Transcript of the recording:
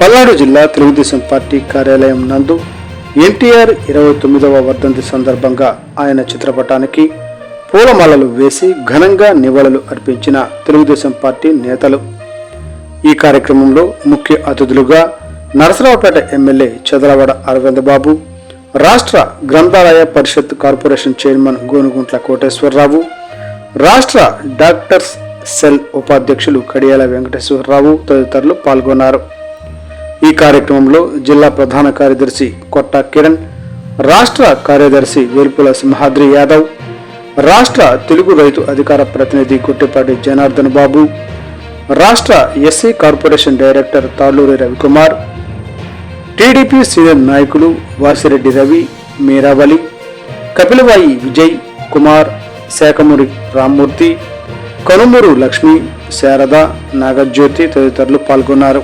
పల్నాడు జిల్లా తెలుగుదేశం పార్టీ కార్యాలయం నందు ఎన్టీఆర్ ఇరవై తొమ్మిదవ వర్ధంతి సందర్భంగా ఆయన చిత్రపటానికి పూలమాలలు వేసి ఘనంగా నివాళులు అర్పించిన తెలుగుదేశం పార్టీ నేతలు. ఈ కార్యక్రమంలో ముఖ్య అతిథులుగా నరసరావుపేట ఎమ్మెల్యే చదలవాడ అరవింద్ బాబు రాష్ట్ర గ్రంథాలయ పరిషత్ కార్పొరేషన్ చైర్మన్ గోనుగుంట్ల కోటేశ్వరరావు రాష్ట్ర డాక్టర్స్ సెల్ ఉపాధ్యక్షులు కడియాల వెంకటేశ్వరరావు తదితరులు పాల్గొన్నారు. ఈ కార్యక్రమంలో జిల్లా ప్రధాన కార్యదర్శి కొట్ట కిరణ్ రాష్ట్ర కార్యదర్శి వేల్పుల సింహాద్రి యాదవ్ రాష్ట్ర తెలుగు రైతు అధికార ప్రతినిధి గుట్టిపాటి జనార్దన్ బాబు రాష్ట్ర SC corporation director Talluri Ravikumar TDP senior నాయకులు వాసిరెడ్డి రవి మీరావలి కపిలవాయి విజయ్ కుమార్ శాఖమూరి రామ్మూర్తి కనుమూరు లక్ష్మి శారద నాగజ్యోతి తదితరులు పాల్గొన్నారు.